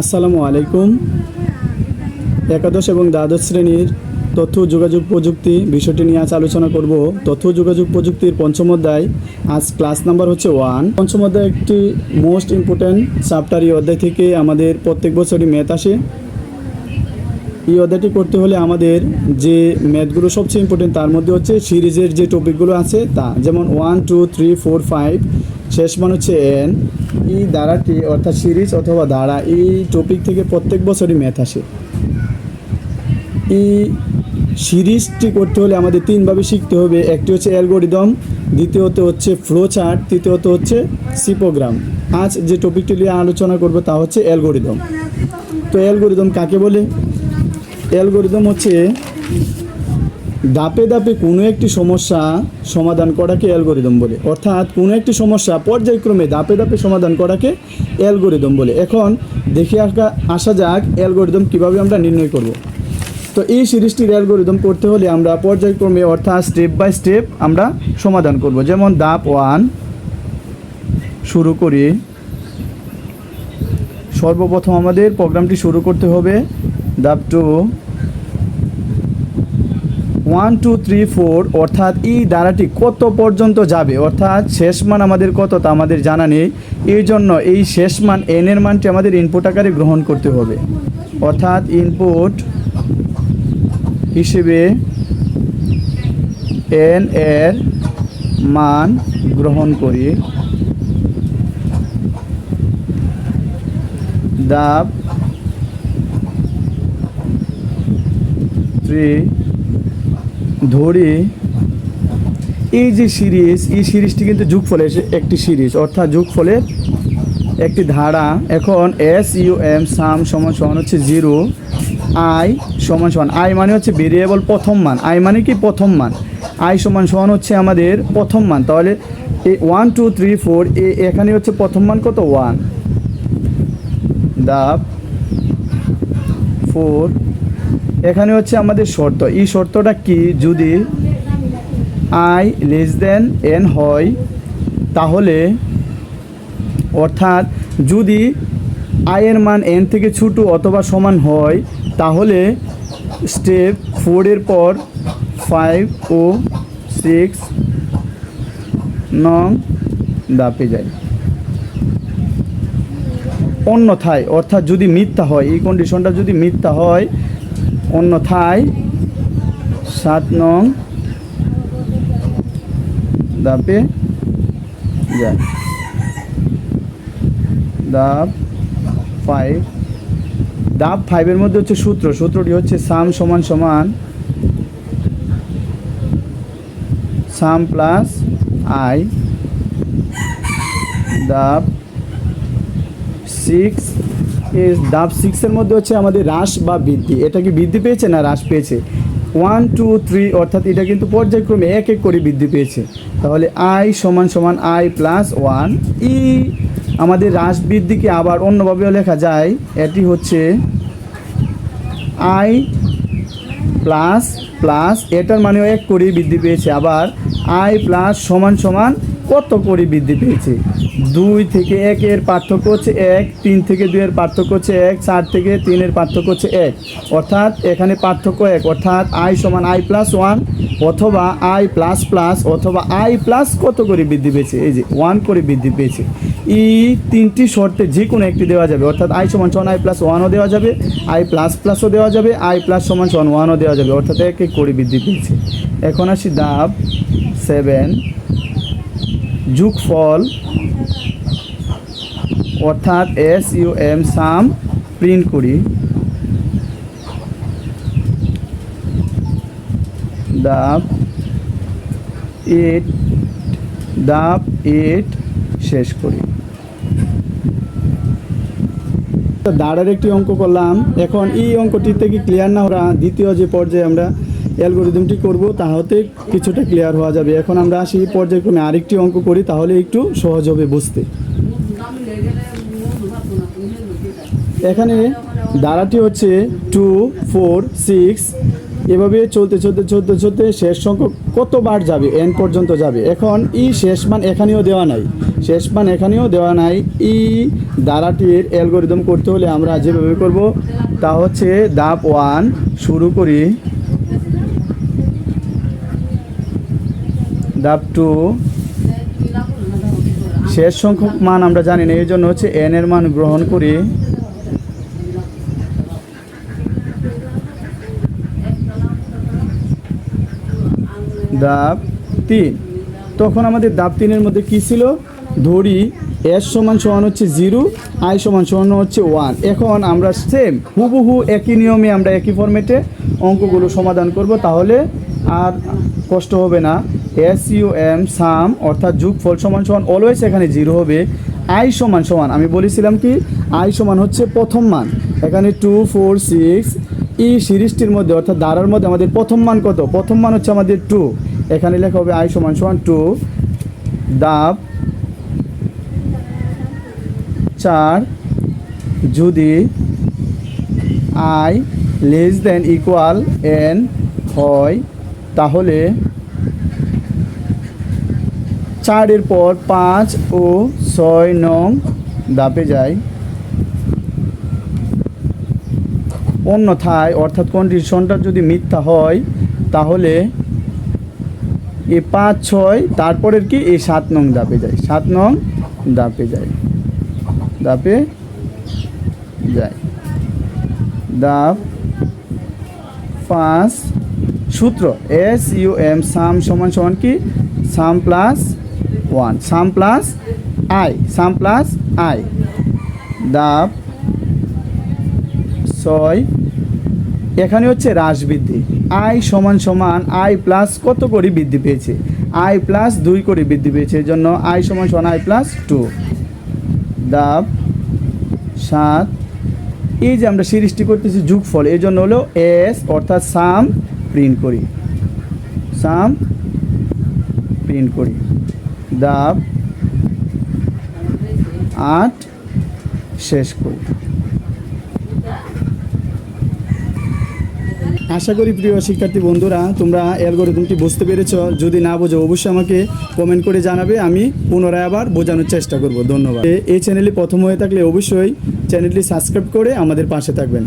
আসসালামু আলাইকুম। একাদশ এবং দ্বাদশ শ্রেণির তথ্য যোগাযোগ প্রযুক্তি বিষয়টি নিয়ে আজ আলোচনা করব। তথ্য যোগাযোগ প্রযুক্তির পঞ্চম অধ্যায়। আজ ক্লাস নাম্বার হচ্ছে ওয়ান পঞ্চম অধ্যায় একটি মোস্ট ইম্পর্ট্যান্ট চ্যাপ্টার এই অধ্যায় থেকে আমাদের প্রত্যেক বছরই ম্যাথ আসে। এই অধ্যায়টি করতে হলে আমাদের যে ম্যাথগুলো সবচেয়ে ইম্পর্টেন্ট তার মধ্যে হচ্ছে সিরিজের যে টপিকগুলো আছে তা, যেমন one two three four five শেষ মান হচ্ছে এন এই ধারাটি অর্থাৎ সিরিজ অথবা ধারা, এই টপিক থেকে প্রত্যেক বছরই ম্যাথ আসে। এই সিরিজটি করতে হলে আমাদের তিনভাবে শিখতে হবে, একটি হচ্ছে অ্যালগোরিদম, দ্বিতীয়ত হচ্ছে ফ্লো চার্ট তৃতীয়ত হচ্ছে সিপোগ্রাম। আজ যে টপিকটি নিয়ে আলোচনা করব তা হচ্ছে অ্যালগোরিদম। তো অ্যালগোরিদম কাকে বলে? অ্যালগোরিদম হচ্ছে ধাপে দাপে কোনো একটি সমস্যা সমাধান করাকে অ্যালগোরিদম বলে। অর্থাৎ কোনো একটি সমস্যা পর্যায়ক্রমে দাপে দাপে সমাধান করাকে অ্যালগোরিদম বলে। এখন দেখে আসা যাক অ্যালগোরিদম কীভাবে আমরা নির্ণয় করব। তো এই সিরিজটির অ্যালগোরিদম করতে হলে আমরা পর্যায়ক্রমে অর্থাৎ স্টেপ বাই স্টেপ আমরা সমাধান করব। যেমন দাপ ওয়ান শুরু করি। সর্বপ্রথম আমাদের প্রোগ্রামটি শুরু করতে হবে। দাপ two one two three four অর্থাৎ এই ধারাটি কত পর্যন্ত যাবে? অর্থাৎ শেষ মান আমাদের কত তা আমাদের জানা নেই। এই জন্য এই শেষ মান এন এর মানটি আমাদের ইনপুট আকারে গ্রহণ করতে হবে। অর্থাৎ ইনপুট হিসেবে এন এর মান গ্রহণ করি। দাব থ্রি ধরি, এই যে সিরিজ, এই সিরিজটি কিন্তু যুগফলের একটি সিরিজ, অর্থাৎ যুগফলের একটি ধারা। এখন এস ইউ এম সাম সমান সমান হচ্ছে জিরো আই সমান সমান আই মানে হচ্ছে ভেরিয়েবল প্রথম মান। আই মানে কি প্রথম মান? আই সমান সমান হচ্ছে আমাদের প্রথম মান। তাহলে A one two three four এ এখানে হচ্ছে প্রথম মান কত? ওয়ান দাব ফোর এখানে হচ্ছে আমাদের শর্ত। এই শর্তটা কি? যদি আই লেস দেন এন হয়, তাহলে অর্থাৎ যদি আয়ের মান এন থেকে ছোটো অথবা সমান হয়, তাহলে স্টেপ ফোরের পর ফাইভ ও সিক্স নং দাপে যায়। অন্যথায়, অর্থাৎ যদি মিথ্যা হয়, এই কন্ডিশনটা যদি মিথ্যা হয় অন্যথায় সাত নং, দাপে যায় দাপ ফাইভ দাপ ফাইভের মধ্যে হচ্ছে সূত্র, সূত্রটি হচ্ছে সাম সমান সমান সাম প্লাস আই দাপ সিক্স দাব সিক্সের মধ্যে হচ্ছে আমাদের হ্রাস বা বৃদ্ধি। এটা কি বৃদ্ধি পেয়েছে না হ্রাস পেয়েছে? ওয়ান টু থ্রি অর্থাৎ এটা কিন্তু পর্যায়ক্রমে এক এক করে বৃদ্ধি পেয়েছে। তাহলে আই সমান সমান আই প্লাস ওয়ান ই আমাদের হ্রাস বৃদ্ধিকে আবার অন্যভাবেও লেখা যায়। এটি হচ্ছে আই প্লাস প্লাস এটার মানেও এক করে বৃদ্ধি পেয়েছে। আবার আই প্লাস সমান সমান কত করে বৃদ্ধি পেয়েছে? দুই থেকে একের পার্থক্য হচ্ছে এক, তিন থেকে দুইয়ের পার্থক্য হচ্ছে এক, চার থেকে তিনের পার্থক্য হচ্ছে এক। অর্থাৎ এখানে পার্থক্য এক, অর্থাৎ আই সমান আই প্লাস ওয়ান অথবা আই প্লাস প্লাস অথবা আই প্লাস কত করে বৃদ্ধি পেয়েছে? এই যে ওয়ান করে বৃদ্ধি পেয়েছে। ই তিনটি শর্তে যে কোনো একটি দেওয়া যাবে, অর্থাৎ আই সমান সমান আই প্লাস ওয়ানও দেওয়া যাবে, আই প্লাস প্লাসও দেওয়া যাবে, আই প্লাস সমান সমান ওয়ানও দেওয়া যাবে, অর্থাৎ এক এক করে বৃদ্ধি পেয়েছে। এখন আসি দাব সেভেন যুগফল অর্থাৎ S U M sum print করি। দাব এইট দাব এইট শেষ করি। দাঁড়ার একটি অঙ্ক করলাম। এখন এই অঙ্কটি থেকে ক্লিয়ার না হওয়া দ্বিতীয় যে পর্যায়ে আমরা অ্যালগোরিদমটি করব তাহলে কিছুটা ক্লিয়ার হওয়া যাবে। এখন আমরা আসি পর্যায়ক্রমে আরেকটি অঙ্ক করি, তাহলে একটু সহজ হবে বুঝতে। এখানে দাঁড়াটি হচ্ছে টু ফোর সিক্স এভাবে চলতে চলতে চলতে চলতে শেষ সংখ্যক কতবার যাবে? এন পর্যন্ত যাবে। এখন ই শেষ মান এখানেও দেওয়া নাই। শেষ মান এখানেও দেওয়া নাই। ই দ্বারাটির অ্যালগোরিদম করতে হলে আমরা যেভাবে করব, তা হচ্ছে দাপ ওয়ান শুরু করি দাপ টু। শেষ সংখ্যক মান আমরা জানি না এই জন্য হচ্ছে এন এর মান গ্রহণ করি। দাব তিন। তখন আমাদের দাব তিনের মধ্যে কি ছিল? ধরি এস সমান সমান হচ্ছে জিরো আই সমান সমান হচ্ছে ওয়ান। এখন আমরা সেম হুবহু একই নিয়মে আমরা একই ফরম্যাটে অঙ্কগুলো সমাধান করব, তাহলে আর কষ্ট হবে না। এস ইউ এম সাম অর্থাৎ যোগফল সমান সমান অলওয়েজ এখানে জিরো হবে। আই সমান সমান, আমি বলেছিলাম কি? আই সমান হচ্ছে প্রথম মান। এখানে টু ফোর সিক্স এই সিরিজটির মধ্যে, অর্থাৎ দ্বারার মধ্যে আমাদের প্রথম মান কত? প্রথম মান হচ্ছে আমাদের টু এখানে লেখা হবে আই সমান সমান টু দাব, চার, যদি I less than equal N হয়, তাহলে চারের পর পাঁচ ও ছয় নং দাপে যায়। অন্যথায়, অর্থাৎ কন্ডিশনটা যদি মিথ্যা হয়, তাহলে এ পাঁচ ছয়, তারপরের কি? এই সাত নং দাপে যায়। সাত নং দাপে যায়। দাপে যায়। দাপ পাঁচ সূত্র। এস ইউ এম সাম সমান সমান কি? Sum plus one. Sum plus I. Sum plus I. দাপ ছয়। এখানে হচ্ছে হ্রাস বৃদ্ধি। আই সমান সমান আই প্লাস কত করে বৃদ্ধি পেয়েছে? আই প্লাস দুই করে বৃদ্ধি পেয়েছে এর জন্য আই সমান সমান আই প্লাস টু। দাব সাত। এই যে আমরা সিরিজটি করতেছি যুগফল, এই জন্য হলো এস, অর্থাৎ সাম প্রিন্ট করি। সাম প্রিন্ট করি। দাব আট শেষ করি। আশা করি প্রিয় শিক্ষার্থী বন্ধুরা, তোমরা অ্যালগোরিদমটি বুঝতে পেরেছ। যদি না বোঝো, অবশ্যই আমাকে কমেন্ট করে জানাবে। আমি পুনরায় আবার বোঝানোর চেষ্টা করব। ধন্যবাদ। এই চ্যানেলে প্রথম হয়ে থাকলে অবশ্যই চ্যানেলটি সাবস্ক্রাইব করে আমাদের পাশে থাকবেন।